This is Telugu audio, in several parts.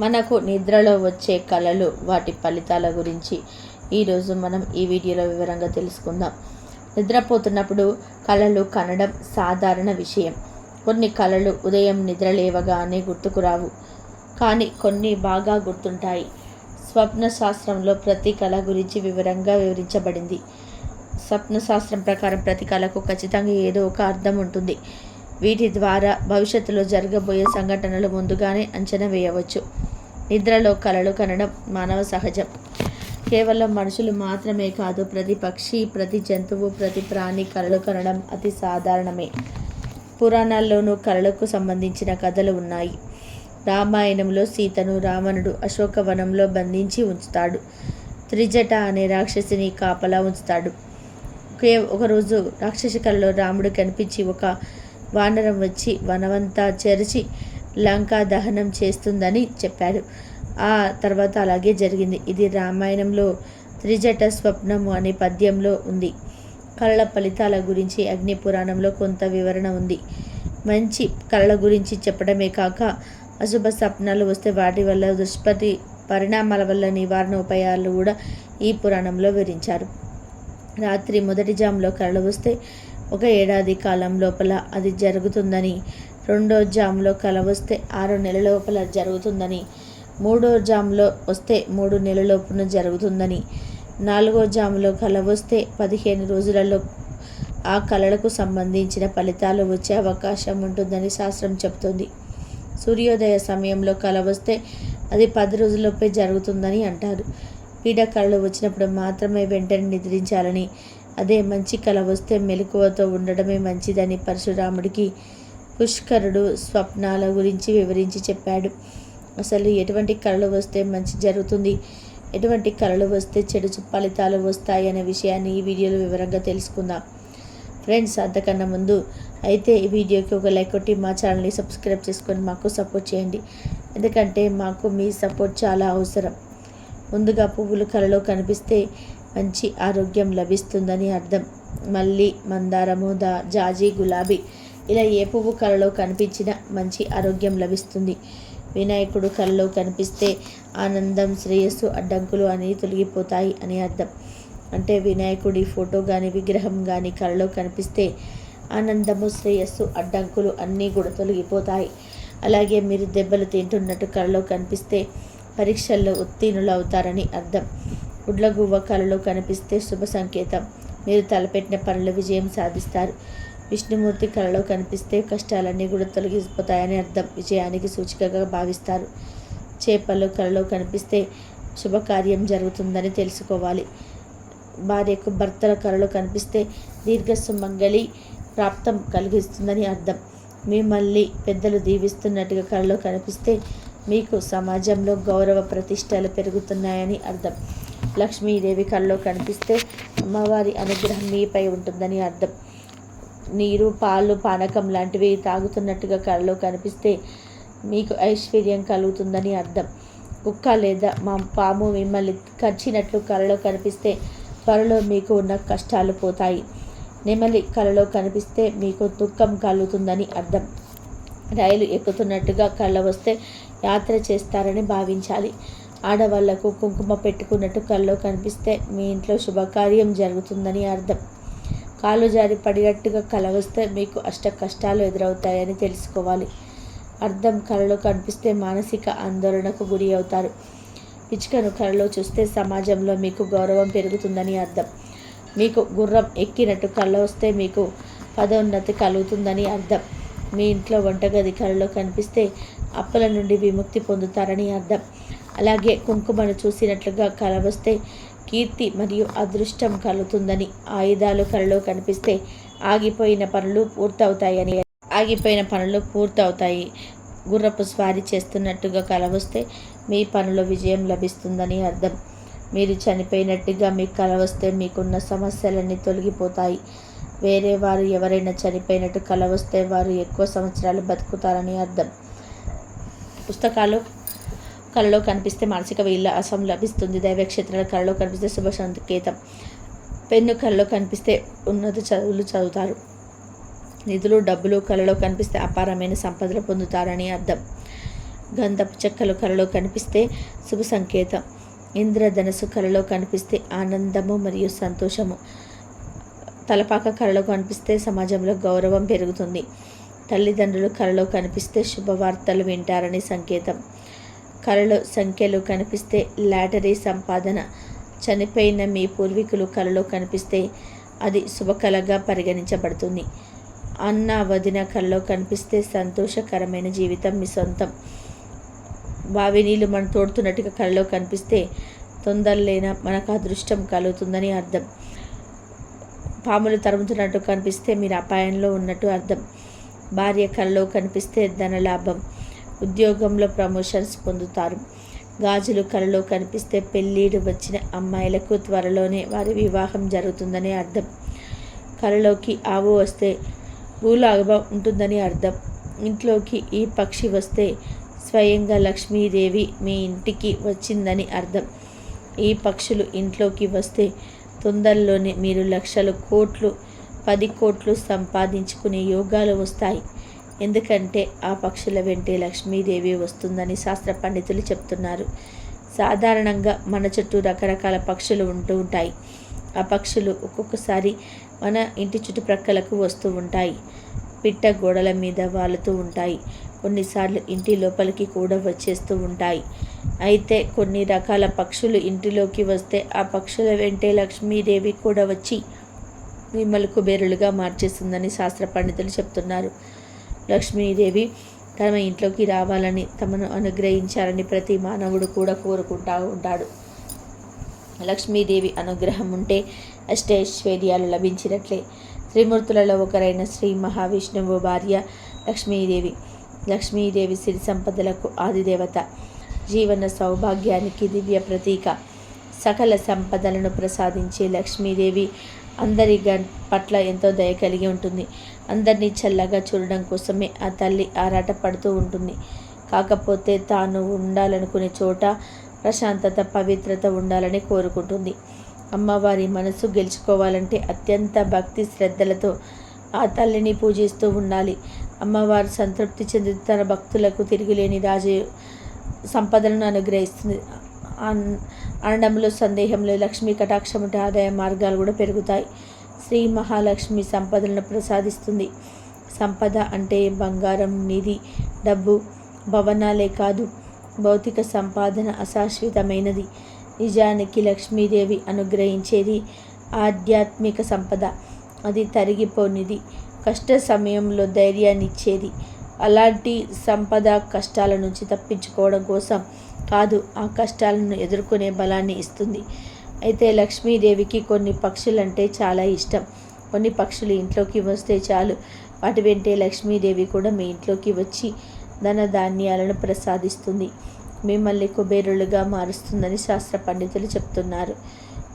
మనకు నిద్రలో వచ్చే కళలు వాటి ఫలితాల గురించి ఈరోజు మనం ఈ వీడియోలో వివరంగా తెలుసుకుందాం. నిద్రపోతున్నప్పుడు కళలు కనడం సాధారణ విషయం. కొన్ని కళలు ఉదయం నిద్ర లేవగానే గుర్తుకు రావు. కానీ కొన్ని బాగా గుర్తుంటాయి. స్వప్న శాస్త్రంలో ప్రతి కళ గురించి వివరంగా వివరించబడింది. స్వప్న శాస్త్రం ప్రకారం ప్రతి కళకు ఖచ్చితంగా ఏదో ఒక అర్థం ఉంటుంది. వీటి ద్వారా భవిష్యత్తులో జరగబోయే సంఘటనలు ముందుగానే అంచనా వేయవచ్చు. నిద్రలో కలలు కనడం మానవ సహజం. కేవలం మనుషులు మాత్రమే కాదు ప్రతి పక్షి ప్రతి జంతువు ప్రతి ప్రాణి కలలు కనడం అతి సాధారణమే. పురాణాల్లోనూ కళలకు సంబంధించిన కథలు ఉన్నాయి. రామాయణంలో సీతను రావణుడు అశోకవనంలో బంధించి ఉంచుతాడు. త్రిజట అనే రాక్షసిని కాపలా ఉంచుతాడు. ఒకే ఒకరోజు రాక్షసి కళలో రాముడు కనిపించి ఒక వానరం వచ్చి వనమంతా చేర్చి లంకా దహనం చేస్తుందని చెప్పాడు. ఆ తర్వాత అలాగే జరిగింది. ఇది రామాయణంలో త్రిజట స్వప్నము అనే పద్యంలో ఉంది. కళల ఫలితాల గురించి అగ్ని పురాణంలో కొంత వివరణ ఉంది. మంచి కళల గురించి చెప్పడమే కాక అశుభ స్వప్నాలు వస్తే వాటి వల్ల దుష్పతి పరిణామాల వల్ల నివారణ ఉపాయాలు కూడా ఈ పురాణంలో వివరించారు. రాత్రి మొదటి జాములో కళలు వస్తే ఒక ఏడాది కాలం లోపల అది జరుగుతుందని రెండో జామ్లో కల వస్తే ఆరు నెలల లోపల జరుగుతుందని మూడో జామ్లో వస్తే మూడు నెలల లోపున జరుగుతుందని నాలుగో జాములో కల వస్తే పదిహేను రోజులలో ఆ కళలకు సంబంధించిన ఫలితాలు వచ్చే అవకాశం ఉంటుందని శాస్త్రం చెబుతుంది. సూర్యోదయ సమయంలో కళ వస్తే అది పది రోజుల్లోపే జరుగుతుందని అంటారు. పీడ కళలు వచ్చినప్పుడు మాత్రమే వెంటనే నిద్రించాలని అదే మంచి కళ వస్తే మెలకువతో ఉండడమే మంచిదని పరశురాముడికి పుష్కరుడు స్వప్నాల గురించి వివరించి చెప్పాడు. అసలు ఎటువంటి కళలు వస్తే మంచి జరుగుతుంది? ఎటువంటి కళలు వస్తే చెడు ఫలితాలు వస్తాయి అనే విషయాన్ని ఈ వీడియోలో వివరంగా తెలుసుకుందాం. ఫ్రెండ్స్ అంతకన్నా ముందు అయితే ఈ వీడియోకి ఒక లైక్ కొట్టి మా ఛానల్ని సబ్స్క్రైబ్ చేసుకొని మాకు సపోర్ట్ చేయండి. ఎందుకంటే మాకు మీ సపోర్ట్ చాలా అవసరం. ముందుగా పువ్వులు కళలో కనిపిస్తే మంచి ఆరోగ్యం లభిస్తుందని అర్థం. మల్లి మందారము దా జాజి గులాబీ ఇలా ఏ పువ్వు కళలో కనిపించినా మంచి ఆరోగ్యం లభిస్తుంది. వినాయకుడు కళలో కనిపిస్తే ఆనందం శ్రేయస్సు అడ్డంకులు అనేవి తొలగిపోతాయి అని అర్థం. అంటే వినాయకుడి ఫోటో కానీ విగ్రహం కానీ కళలో కనిపిస్తే ఆనందము శ్రేయస్సు అడ్డంకులు అన్నీ కూడా తొలగిపోతాయి. అలాగే మీరు దెబ్బలు తింటున్నట్టు కళలో కనిపిస్తే పరీక్షల్లో ఉత్తీర్ణులు అవుతారని అర్థం. గుడ్లగువ్వ కళలో కనిపిస్తే శుభ సంకేతం. మీరు తలపెట్టిన పనుల విజయం సాధిస్తారు. విష్ణుమూర్తి కళలో కనిపిస్తే కష్టాలన్నీ కూడా తొలగిపోతాయని అర్థం. విజయానికి సూచికగా భావిస్తారు. చేపలు కళలో కనిపిస్తే శుభకార్యం జరుగుతుందని తెలుసుకోవాలి. భార్యకు భర్తల కళలో కనిపిస్తే దీర్ఘ సుమంగళి ప్రాప్తం కలిగిస్తుందని అర్థం. మిమ్మల్ని పెద్దలు దీవిస్తున్నట్టుగా కళలో కనిపిస్తే మీకు సమాజంలో గౌరవ ప్రతిష్టలు పెరుగుతున్నాయని అర్థం. లక్ష్మీదేవి కళలో కనిపిస్తే అమ్మవారి అనుగ్రహం మీపై ఉంటుందని అర్థం. నీరు పాలు పానకం లాంటివి తాగుతున్నట్టుగా కళలో కనిపిస్తే మీకు ఐశ్వర్యం కలుగుతుందని అర్థం. కుక్క లేదా మా పాము మిమ్మల్ని కరిచినట్లు కళలో కనిపిస్తే త్వరలో మీకు ఉన్న కష్టాలు పోతాయి. నెమలి కళలో కనిపిస్తే మీకు దుఃఖం కలుగుతుందని అర్థం. రైలు ఎక్కుతున్నట్టుగా కళ్ళ వస్తే యాత్ర చేస్తారని భావించాలి. ఆడవాళ్ళకు కుంకుమ పెట్టుకున్నట్టు కళ్ళలో కనిపిస్తే మీ ఇంట్లో శుభకార్యం జరుగుతుందని అర్థం. కాలు జారి పడినట్టుగా కల వస్తే మీకు అష్ట కష్టాలు ఎదురవుతాయని తెలుసుకోవాలి. అర్థం కళలో కనిపిస్తే మానసిక ఆందోళనకు గురి అవుతారు. పిచ్చుకను కళలో చూస్తే సమాజంలో మీకు గౌరవం పెరుగుతుందని అర్థం. మీకు గుర్రం ఎక్కినట్టు కళ్ళ వస్తే మీకు పదోన్నతి కలుగుతుందని అర్థం. మీ ఇంట్లో వంటగది కళలో కనిపిస్తే అప్పుల నుండి విముక్తి పొందుతారని అర్థం. అలాగే కుంకుమను చూసినట్లుగా కళ వస్తే కీర్తి మరియు అదృష్టం కలుగుతుందని ఆయుధాలు కలలో కనిపిస్తే ఆగిపోయిన పనులు పూర్తవుతాయని ఆగిపోయిన పనులు పూర్తవుతాయి. గుర్రపు స్వారీ చేస్తున్నట్టుగా కల వస్తే మీ పనిలో విజయం లభిస్తుందని అర్థం. మీరు చనిపోయినట్టుగా మీకు కల వస్తే మీకున్న సమస్యలన్నీ తొలగిపోతాయి. వేరే వారు ఎవరైనా చనిపోయినట్టు కల వస్తే వారు ఎక్కువ సంవత్సరాలు బతుకుతారని అర్థం. పుస్తకాలు కళలో కనిపిస్తే మానసిక విలాసం లభిస్తుంది. దైవక్షేత్రాల కళలో కనిపిస్తే శుభ సంకేతం. పెన్ను కళలో కనిపిస్తే ఉన్నత చదువులు చదువుతారు. నిధులు డబ్బులు కళలో కనిపిస్తే అపారమైన సంపదలు పొందుతారని అర్థం. గంధపు చెక్కలు కళలో కనిపిస్తే శుభ సంకేతం. ఇంద్రధనస్సు కలలో కనిపిస్తే ఆనందము మరియు సంతోషము. తలపాక కళలో కనిపిస్తే సమాజంలో గౌరవం పెరుగుతుంది. తల్లిదండ్రులు కళలో కనిపిస్తే శుభవార్తలు వింటారని సంకేతం. కళలో సంఖ్యలు కనిపిస్తే లాటరీ సంపాదన చనిపోయిన మీ పూర్వీకులు కలలో కనిపిస్తే అది శుభకళగా పరిగణించబడుతుంది. అన్న వదిన కళలో కనిపిస్తే సంతోషకరమైన జీవితం మీ సొంతం. బావి నీళ్ళు మనం తోడుతున్నట్టుగా కళలో కనిపిస్తే తొందరలేన మనకు అదృష్టం కలుగుతుందని అర్థం. పాములు తరుముతున్నట్టు కనిపిస్తే మీరు అపాయంలో ఉన్నట్టు అర్థం. భార్య కళలో కనిపిస్తే ధనలాభం. ఉద్యోగంలో ప్రమోషన్స్ పొందుతారు. గాజులు కలలో కనిపిస్తే పెళ్ళిడు వచ్చిన అమ్మాయిలకు త్వరలోనే వారి వివాహం జరుగుతుందని అర్థం. కలలోకి ఆవు వస్తే భూలాభం ఉంటుందని అర్థం. ఇంట్లోకి ఈ పక్షి వస్తే స్వయంగా లక్ష్మీదేవి మీ ఇంటికి వచ్చిందని అర్థం. ఈ పక్షులు ఇంట్లోకి వస్తే తొందరలోనే మీరు లక్షల కోట్లు పది కోట్లు సంపాదించుకునే యోగాలు వస్తాయి. ఎందుకంటే ఆ పక్షుల వెంటే లక్ష్మీదేవి వస్తుందని శాస్త్ర పండితులు చెప్తున్నారు. సాధారణంగా మన చుట్టూ రకరకాల పక్షులు ఉంటూ ఉంటాయి. ఆ పక్షులు ఒక్కొక్కసారి మన ఇంటి చుట్టుప్రక్కలకు వస్తూ ఉంటాయి. పిట్ట గోడల మీద వాలుతూ ఉంటాయి. కొన్నిసార్లు ఇంటి లోపలికి కూడా వచ్చేస్తూ ఉంటాయి. అయితే కొన్ని రకాల పక్షులు ఇంటిలోకి వస్తే ఆ పక్షుల వెంటే లక్ష్మీదేవి కూడా వచ్చి మిమ్మల్ని కుబేరులుగా మార్చేస్తుందని శాస్త్ర పండితులు చెప్తున్నారు. లక్ష్మీదేవి తమ ఇంట్లోకి రావాలని తమను అనుగ్రహించాలని ప్రతి మానవుడు కూడా కోరుకుంటా ఉంటాడు. లక్ష్మీదేవి అనుగ్రహం ఉంటే అష్టైశ్వర్యాలు లభించినట్లే. త్రిమూర్తులలో ఒకరైన శ్రీ మహావిష్ణువు భార్య లక్ష్మీదేవి. లక్ష్మీదేవి సిరి సంపదలకు ఆదిదేవత. జీవన సౌభాగ్యానికి దివ్య ప్రతీక. సకల సంపదలను ప్రసాదించే లక్ష్మీదేవి అందరి పట్ల ఎంతో దయ కలిగి ఉంటుంది. అందరినీ చల్లగా చూడడం కోసమే ఆ తల్లి ఆరాట పడుతూ ఉంటుంది. కాకపోతే తాను ఉండాలనుకునే చోట ప్రశాంతత పవిత్రత ఉండాలని కోరుకుంటుంది. అమ్మవారి మనసు గెలుచుకోవాలంటే అత్యంత భక్తి శ్రద్ధలతో ఆ తల్లిని పూజిస్తూ ఉండాలి. అమ్మవారు సంతృప్తి చెంది తన భక్తులకు తిరిగిలేని రాజు సంపదలను అనుగ్రహిస్తుంది. అనడంలో సందేహంలో లక్ష్మీ కటాక్షముట ఆదాయ మార్గాలు కూడా పెరుగుతాయి. శ్రీ మహాలక్ష్మి సంపదలను ప్రసాదిస్తుంది. సంపద అంటే బంగారం నిధి డబ్బు భవనాలే కాదు భౌతిక సంపాదన అశాశ్వతమైనది. నిజానికి లక్ష్మీదేవి అనుగ్రహించేది ఆధ్యాత్మిక సంపద. అది తరిగిపోనిది కష్ట సమయంలో ధైర్యాన్ని ఇచ్చేది అలాంటి సంపద కష్టాల నుంచి తప్పించుకోవడం కోసం కాదు ఆ కష్టాలను ఎదుర్కొనే బలాన్ని ఇస్తుంది. అయితే లక్ష్మీదేవికి కొన్ని పక్షులంటే చాలా ఇష్టం. కొన్ని పక్షులు ఇంట్లోకి వస్తే చాలు. వాటి వెంటే లక్ష్మీదేవి కూడా మీ ఇంట్లోకి వచ్చి ధన ధాన్యాలను ప్రసాదిస్తుంది. మిమ్మల్ని కుబేరులుగా మారుస్తుందని శాస్త్ర పండితులు చెప్తున్నారు.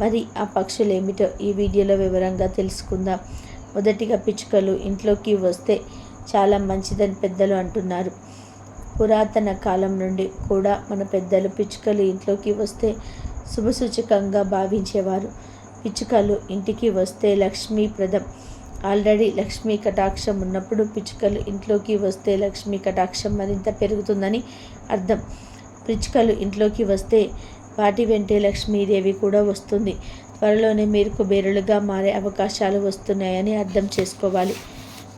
మరి ఆ పక్షులు ఏమిటో ఈ వీడియోలో వివరంగా తెలుసుకుందాం. మొదటిగా పిచ్చుకలు ఇంట్లోకి వస్తే చాలా మంచిదని పెద్దలు అంటున్నారు. పురాతన కాలం నుండి కూడా మన పెద్దలు పిచ్చుకలు ఇంట్లోకి వస్తే శుభసూచకంగా భావించేవారు. పిచ్చుకలు ఇంటికి వస్తే లక్ష్మీప్రదం ఆల్రెడీ లక్ష్మీ కటాక్షం ఉన్నప్పుడు పిచ్చుకలు ఇంట్లోకి వస్తే లక్ష్మీ కటాక్షం మరింత పెరుగుతుందని అర్థం. పిచ్చుకలు ఇంట్లోకి వస్తే వాటి వెంటే లక్ష్మీదేవి కూడా వస్తుంది. త్వరలోనే మీరు కుబేరులుగా మారే అవకాశాలు వస్తున్నాయని అర్థం చేసుకోవాలి.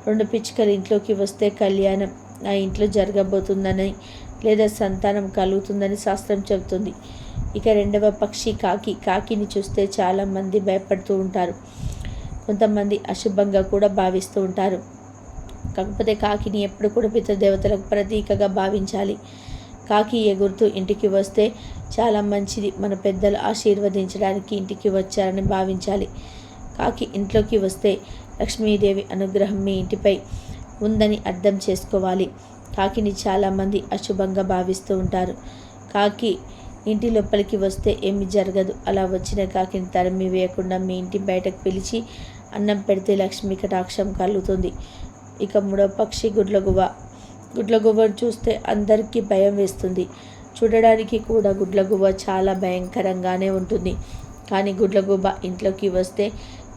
రెండు పిచ్చుకలు ఇంట్లోకి వస్తే కళ్యాణం ఆ ఇంట్లో జరగబోతుందని లేదా సంతానం కలుగుతుందని శాస్త్రం చెబుతుంది. ఇక రెండవ పక్షి కాకి. కాకిని చూస్తే చాలామంది భయపడుతూ ఉంటారు. కొంతమంది అశుభంగా కూడా భావిస్తూ ఉంటారు. కాకపోతే కాకిని ఎప్పుడు కూడా పితృదేవతలకు ప్రతీకగా భావించాలి. కాకి ఎగురుతూ ఇంటికి వస్తే చాలా మంచిది. మన పెద్దలు ఆశీర్వదించడానికి ఇంటికి వచ్చారని భావించాలి. కాకి ఇంట్లోకి వస్తే లక్ష్మీదేవి అనుగ్రహం మీ ఇంటిపై ఉందని అర్థం చేసుకోవాలి. కాకిని చాలామంది అశుభంగా భావిస్తూ ఉంటారు. కాకి ఇంటి లోపలికి వస్తే ఏమి జరగదు. అలా వచ్చిన కాకిని తరిమి వేయకుండా మీ ఇంటి బయటకు పిలిచి అన్నం పెడితే లక్ష్మి కటాక్షం కలుగుతుంది. ఇక మూడో పక్షి గుడ్లగువ్వ. గుడ్లగువ్వను చూస్తే అందరికీ భయం వేస్తుంది. చూడడానికి కూడా గుడ్లగువ్వ చాలా భయంకరంగానే ఉంటుంది. కానీ గుడ్లగువ్వ ఇంట్లోకి వస్తే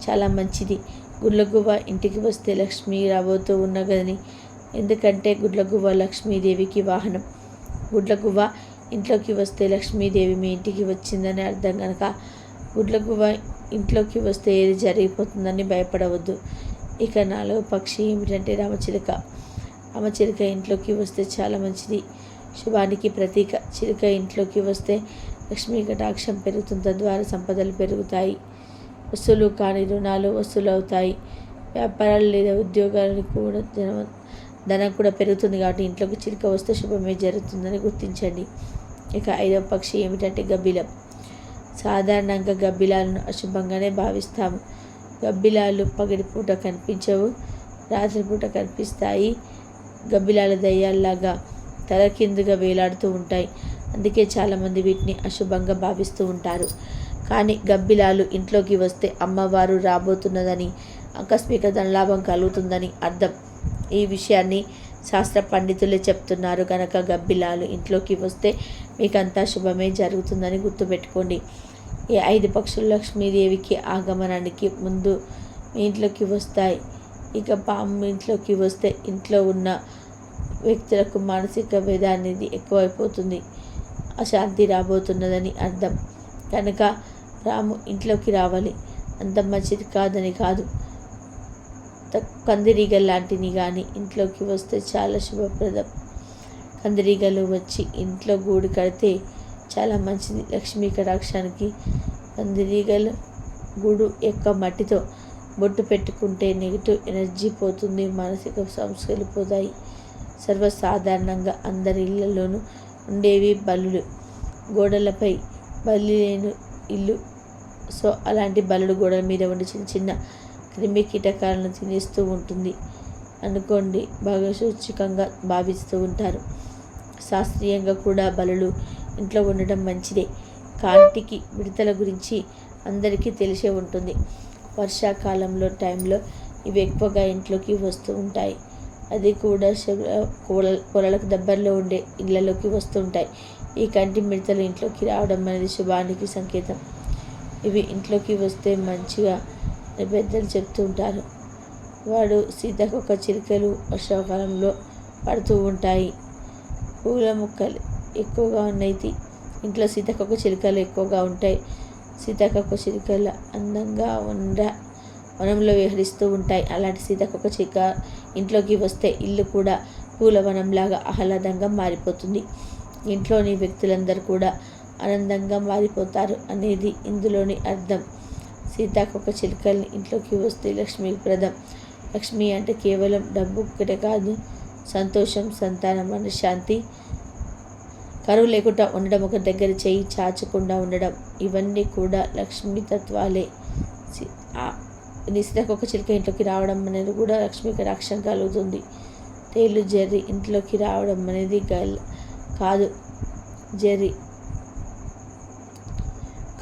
చాలా మంచిది. గుడ్లగువ్వ ఇంటికి వస్తే లక్ష్మీ రాబోతూ ఉన్నగదని. ఎందుకంటే గుడ్లగువ్వ లక్ష్మీదేవికి వాహనం. గుడ్లగువ్వ ఇంట్లోకి వస్తే లక్ష్మీదేవి మీ ఇంటికి వచ్చిందని అర్థం కనుక గుడ్లగువ్వ ఇంట్లోకి వస్తే ఏది జరిగిపోతుందని భయపడవద్దు. ఇక నాలో పక్షి ఏమిటంటే రామచిలుక. రామచిలుక ఇంట్లోకి వస్తే చాలా మంచిది. శుభానికి ప్రతీక. చిలుక ఇంట్లోకి వస్తే లక్ష్మీ కటాక్షం పెరుగుతుంది తద్వారా సంపదలు పెరుగుతాయి. వస్తువులు కాని రుణాలు వసూలవుతాయి. అవుతాయి వ్యాపారాలు లేదా ఉద్యోగాలకు కూడా ధనం ధనం కూడా పెరుగుతుంది కాబట్టి ఇంట్లోకి చిలుక వస్తే శుభమే జరుగుతుందని గుర్తించండి. ఇక ఐదవ పక్షి ఏమిటంటే గబ్బిలం. సాధారణంగా గబ్బిలాలను అశుభంగానే భావిస్తాము. గబ్బిలాలు పగటిపూట కనిపించవు రాత్రిపూట కనిపిస్తాయి. గబ్బిలాల దయ్యాల్లాగా తలకిందుగా వేలాడుతూ ఉంటాయి. అందుకే చాలామంది వీటిని అశుభంగా భావిస్తూ ఉంటారు. కానీ గబ్బిలాలు ఇంట్లోకి వస్తే అమ్మవారు రాబోతున్నదని ఆకస్మిక ధనలాభం కలుగుతుందని అర్థం. ఈ విషయాన్ని శాస్త్ర పండితులే చెప్తున్నారు కనుక గబ్బిలాలు ఇంట్లోకి వస్తే మీకంతా శుభమే జరుగుతుందని గుర్తుపెట్టుకోండి. ఈ ఐదు పక్షులు లక్ష్మీదేవికి ఆగమనానికి ముందు మీ ఇంట్లోకి వస్తాయి. ఇక పాము ఇంట్లోకి వస్తే ఇంట్లో ఉన్న వ్యక్తులకు మానసిక వేద అనేది ఎక్కువైపోతుంది. అశాంతి రాబోతున్నదని అర్థం. కనుక రాము ఇంట్లోకి రావాలి. అంత మంచిది కాదని కాదు. కందిరీగ లాంటివి కానీ ఇంట్లోకి వస్తే చాలా శుభప్రదం. కందిరీగలు వచ్చి ఇంట్లో గూడు కడితే చాలా మంచిది. లక్ష్మీ కటాక్షానికి కందిరీగలు గూడు యొక్క మట్టితో బొట్టు పెట్టుకుంటే నెగిటివ్ ఎనర్జీ పోతుంది మానసిక సమస్యలు పోతాయి. సర్వసాధారణంగా అందరి ఇళ్ళలోనూ ఉండేవి బల్లులు. గోడలపై బల్లి లేని ఇల్లు సో అలాంటి బలుడు గోడల మీద ఉండి చిన్న చిన్న క్రిమి కీటకాలను తినేస్తూ ఉంటుంది. అనుకోండి బాగా సూచికంగా భావిస్తూ ఉంటారు. శాస్త్రీయంగా కూడా బలులు ఇంట్లో ఉండడం మంచిదే. కాంతికి విడతల గురించి అందరికీ తెలిసే ఉంటుంది. వర్షాకాలంలో టైంలో ఇవి ఎక్కువగా ఇంట్లోకి వస్తూ ఉంటాయి. అది కూడా కూరలకు దగ్గరలో ఉండే ఇళ్ళలోకి వస్తుంటాయి ఈ కంటి మిడతలు ఇంట్లోకి రావడం అనేది శుభానికి సంకేతం. ఇవి ఇంట్లోకి వస్తే మంచిగా పెద్దలు చెప్తూ ఉంటారు. వాడు సీతకొక చిలుకలు వర్షాకాలంలో పడుతూ ఉంటాయి. పూల మొక్కలు ఎక్కువగా ఉన్నాయి. ఇంట్లో సీతకొక చిలుకలు ఎక్కువగా ఉంటాయి. సీతకొక చిలుకలు అందంగా ఉండ వనంలో విహరిస్తూ ఉంటాయి. అలాంటి సీతకొక చిలుక ఇంట్లోకి వస్తే ఇల్లు కూడా పూల వనంలాగా ఆహ్లాదంగా మారిపోతుంది. ఇంట్లోని వ్యక్తులందరూ కూడా ఆనందంగా మారిపోతారు అనేది ఇందులోని అర్థం. సీతాకొక చిలుకల్ని ఇంట్లోకి వస్తే లక్ష్మీప్రదం లక్ష్మి అంటే కేవలం డబ్బు ఒక్కటే కాదు సంతోషం సంతానం మనశ్శాంతి కరువు లేకుండా ఉండడం ఒక దగ్గర చేయి చాచకుండా ఉండడం ఇవన్నీ కూడా లక్ష్మీ తత్వాలే. నిశ్చితకొక చిలుక ఇంట్లోకి రావడం అనేది కూడా లక్ష్మికి రక్షణ కలుగుతుంది. తేలు జర్రి ఇంట్లోకి రావడం అనేది గల్ కాదు. జర్రి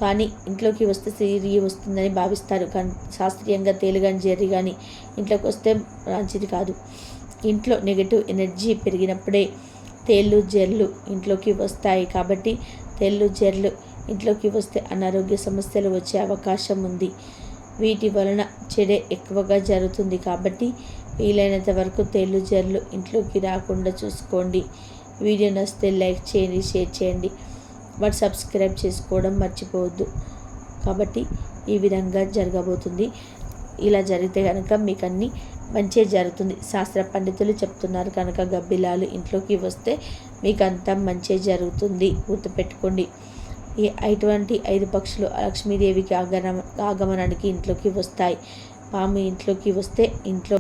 కానీ ఇంట్లోకి వస్తే సిరి వస్తుందని భావిస్తారు. కానీ శాస్త్రీయంగా తేలిగాని జరి కానీ ఇంట్లోకి వస్తే మంచిది కాదు. ఇంట్లో నెగటివ్ ఎనర్జీ పెరిగినప్పుడే తేళ్ళు జెర్లు ఇంట్లోకి వస్తాయి కాబట్టి తేళ్ళు జెర్లు ఇంట్లోకి వస్తే అనారోగ్య సమస్యలు వచ్చే అవకాశం ఉంది. వీటి వలన చెడే ఎక్కువగా జరుగుతుంది కాబట్టి వీలైనంత వరకు తేళ్ళు జెర్లు ఇంట్లోకి రాకుండా చూసుకోండి. వీడియో నచ్చితే లైక్ చేయండి షేర్ చేయండి. బట్ సబ్స్క్రైబ్ చేసుకోవడం మర్చిపోవద్దు. కాబట్టి ఈ విధంగా జరగబోతుంది. ఇలా జరిగితే కనుక మీకు అన్నీ మంచి జరుగుతుంది. శాస్త్ర పండితులు చెప్తున్నారు కనుక గబ్బిలాలు ఇంట్లోకి వస్తే మీకు అంతా మంచి జరుగుతుంది. గుర్తుపెట్టుకోండి ఈ అటువంటి ఐదు పక్షులు లక్ష్మీదేవికి ఆగమ ఆగమనానికి ఇంట్లోకి వస్తాయి. పాము ఇంట్లోకి వస్తే ఇంట్లో